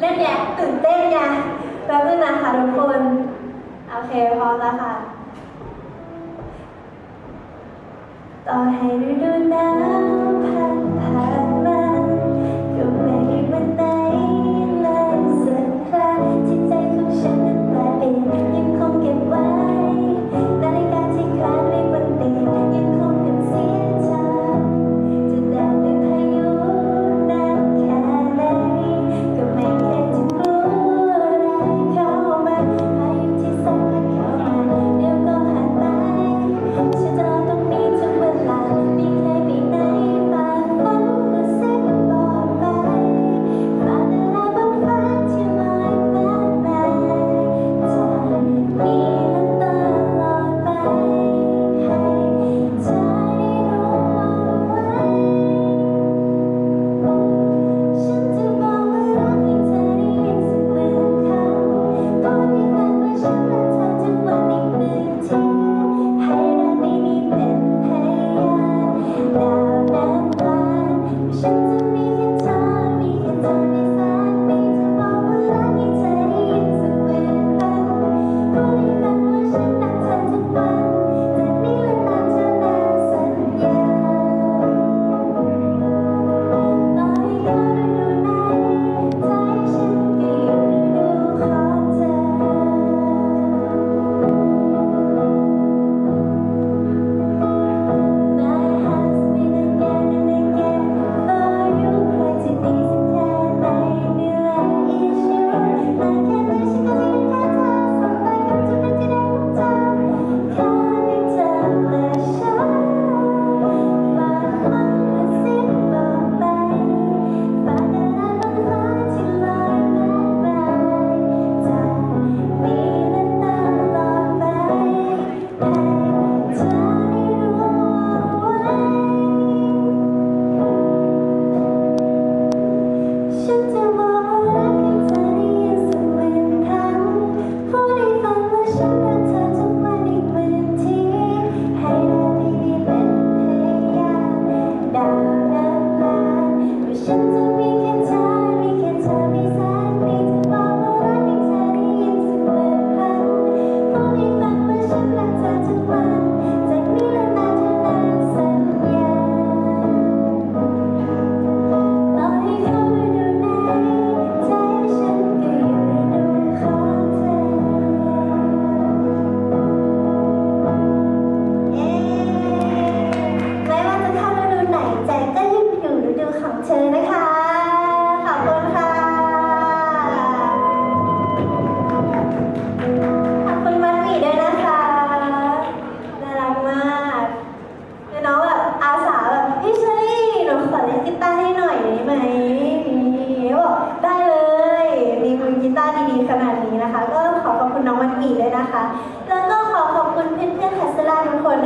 เล่นเนี่ยตื่นเต้นไงแป๊บนึงนะคะทุกคนโอเคพร้อมแล้วค่ะต่อให้ดูดูนะผ่านผ่านมา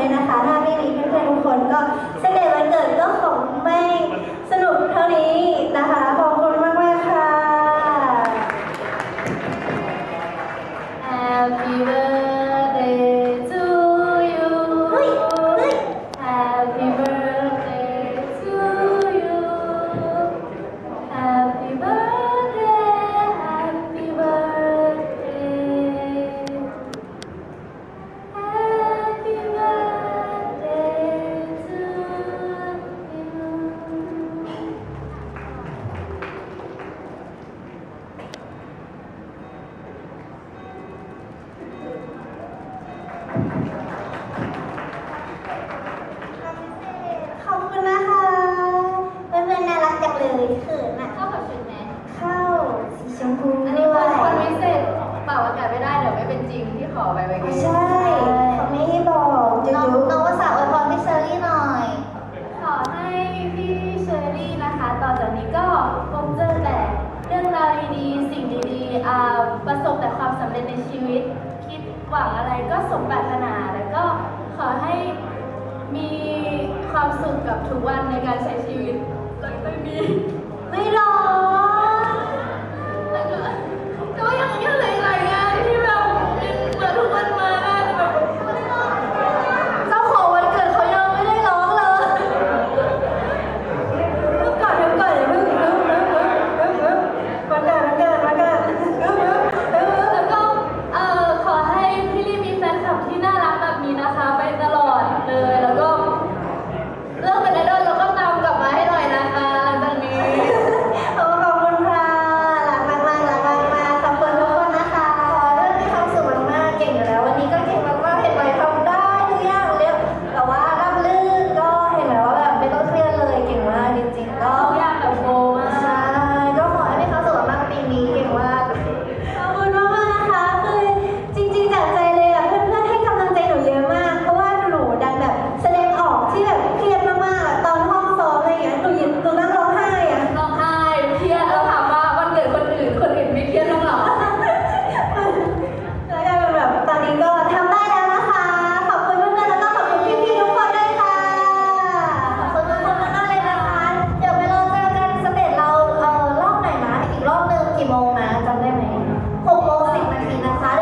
เลยนะคะ ถ้าไม่มีเพื่อนๆทุกคนก็เสนอ เม่ใช่เขาไม่ให้บอกจุ๊น้อน้องว่าสาวอวยพรพี่เชอรี่หน่อย ขอให้พี่เชอรี่นะคะ ต่อจากนี้ก็พบเจอแต่เรื่องราวดีๆ สิ่งดีๆอ่าประสบแต่ความสำเร็จในชีวิต คิดหวังอะไรก็สมปรารถนา แล้วก็ขอให้มีความสุขกับทุกวันในการใช้ชีวิตไม่มี ไม่รอ จำได้ไหม6โมง10นาทีนะคะ